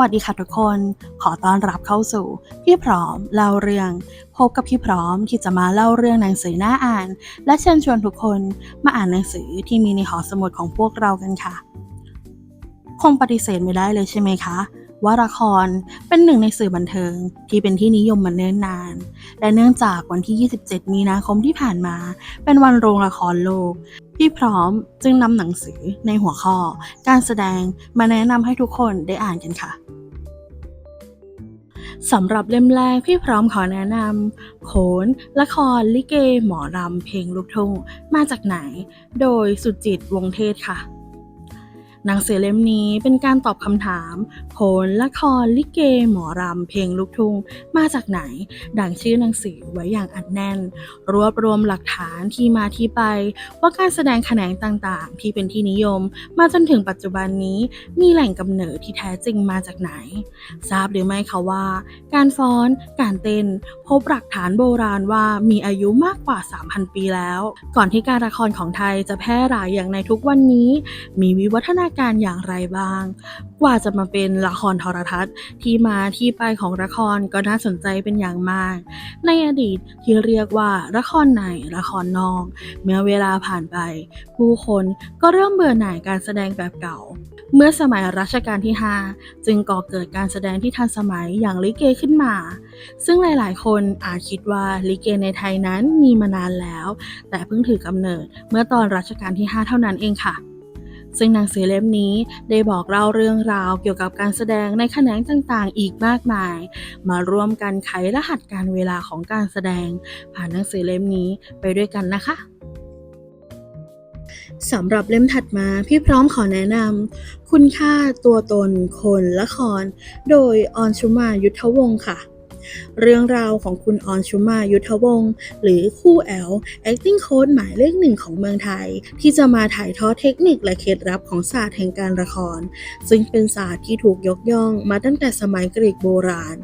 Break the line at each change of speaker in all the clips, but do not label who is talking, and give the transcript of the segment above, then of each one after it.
วัสดีค่ะทุกคน ขอต้อนรับเข้าสู่ พี่พร้อมเล่าเรื่อง พบกับพี่พร้อมที่จะมาเล่าเรื่องหนังสือหน่าอ่าน และเชิญชวนทุกคนมาอ่านหนังสือที่มีในหอสมุดของพวกเรากันค่ะ คงปฏิเสธไม่ได้เลยใช่ไหมคะว่าละครเป็นหนึ่งในสื่อบันเทิงที่เป็นที่นิยมมาเนิ่นนาน และเนื่องจากวันที่ 27 มีนาคมที่ผ่านมา เป็นวันโรงละครโลก พี่พร้อมจึงนำหนังสือในหัวข้อ การแสดงมาแนะนำให้ทุกคนได้อ่านกันค่ะสำหรับเล่มแรกพี่พร้อมขอแนะนำโขน ละคร ลิเก หมอรำ เพลงลูกทุ่งมาจากไหน โดยสุจิตวงเทศค่ะ หนังสือเล่มนี้เป็นการตอบคำถามโขนละครลิเก หมอรำเพลงลูกทุ่งมาจากไหน ดังชื่อหนังสือไว้อย่างอัดแน่น รวบรวมหลักฐานที่มาที่ไป ว่าการแสดงแขนงต่างๆ ที่เป็นที่นิยม มาจนถึงปัจจุบันนี้มีแหล่งกำเนิดที่แท้จริงมาจากไหน ทราบหรือไม่คะว่า การฟ้อน การเต้น พบหลักฐานโบราณว่ามีอายุมากกว่า 3,000 ปีแล้ว ก่อนที่การละครของไทยจะแพร่หลายอย่างในทุกวันนี้ มีวิวัฒนาการอย่างไรบ้าง กว่าจะมาเป็นละครโทรทัศน์ ที่มาที่ไปของละครก็น่าสนใจเป็นอย่างมาก ในอดีตที่เรียกว่าละครในละครนอก เมื่อเวลาผ่านไป ผู้คนก็เริ่มเบื่อหน่ายการแสดงแบบเก่า เมื่อสมัยรัชกาลที่ 5 จึงก่อเกิดการแสดงที่ทันสมัยอย่างลิเกขึ้นมา ซึ่งหลาย ๆ คนอาจคิดว่าลิเกในไทยนั้นมีมานานแล้ว แต่เพิ่งถือกำเนิดเมื่อตอนรัชกาลที่ 5 เท่านั้นเองค่ะ ซึ่งหนังสือเล่มนี้ได้บอกเล่าเรื่องราวเกี่ยวกับการแสดงในแขนงต่างๆ อีกมากมาย มาร่วมกันไขรหัสการเวลาของการแสดง ผ่านหนังสือเล่มนี้ไปด้วยกันนะคะสำหรับเล่มถัดมาพี่พร้อมขอแนะนำคุณค่าตัวตนคนละคร โดยออนชุมายุทธวงศ์ค่ะ เรื่องราวของคุณออนชุมายุทธวงศ์หรือคู่แอล acting coach หมายเลขหนึ่งของเมืองไทย ที่จะมาถ่ายทอดเทคนิคและเคล็ดลับของศาสตร์แห่งการละคร ซึ่งเป็นศาสตร์ที่ถูกยกย่องมาตั้งแต่สมัยกรีกโบราณ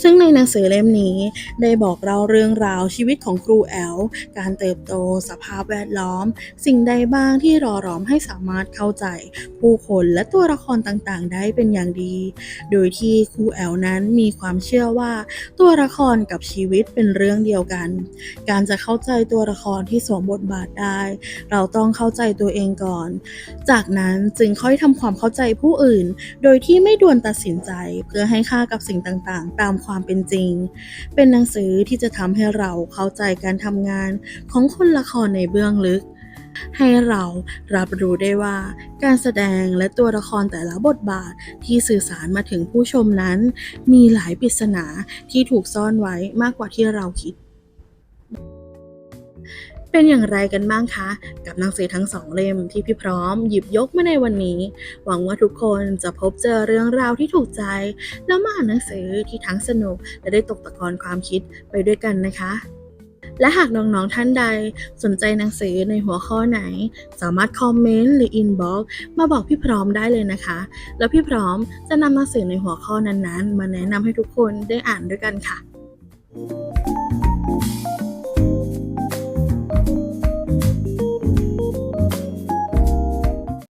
ซึ่งในหนังสือเล่มนี้ได้บอกเล่าเรื่องราวชีวิตของครูแอล การเติบโต สภาพแวดล้อม สิ่งใดบ้างที่รอร้อมให้สามารถเข้าใจ ผู้คนและตัวละครต่างๆ ได้เป็นอย่างดี โดยที่ครูแอลนั้นมีความเชื่อว่าตัวละครกับชีวิตเป็นเรื่องเดียวกัน การจะเข้าใจตัวละครที่สวมบทบาทได้ เราต้องเข้าใจตัวเองก่อน จากนั้นจึงค่อยทำความเข้าใจผู้อื่น โดยที่ไม่ด่วนตัดสินใจเพื่อให้ค่ากับสิ่งต่างๆ ตามความเป็นจริง เป็นหนังสือที่จะทำให้เราเข้าใจการทำงานของคนละครในเบื้องลึก ให้เรารับรู้ได้ว่า การแสดงและตัวละครแต่ละบทบาทที่สื่อสารมาถึงผู้ชมนั้น มีหลายปริศนาที่ถูกซ่อนไว้มากกว่าที่เราคิด เป็นอย่างไรกันบ้างคะ กับหนังสือทั้งสองเล่มที่พี่พร้อมหยิบยกมาในวันนี้ หวังว่าทุกคนจะพบเจอเรื่องราวที่ถูกใจ แล้วมาอ่านหนังสือที่ทั้งสนุกและได้ตกตะกอนความคิดไปด้วยกันนะคะ และหากน้องๆท่านใดสนใจหนังสือในหัวข้อไหน สามารถคอมเมนต์หรืออินบ็อกมาบอกพี่พร้อมได้เลยนะคะ แล้วพี่พร้อมจะนำหนังสือในหัวข้อนั้นๆ มาแนะนำให้ทุกคนได้อ่านด้วยกันค่ะ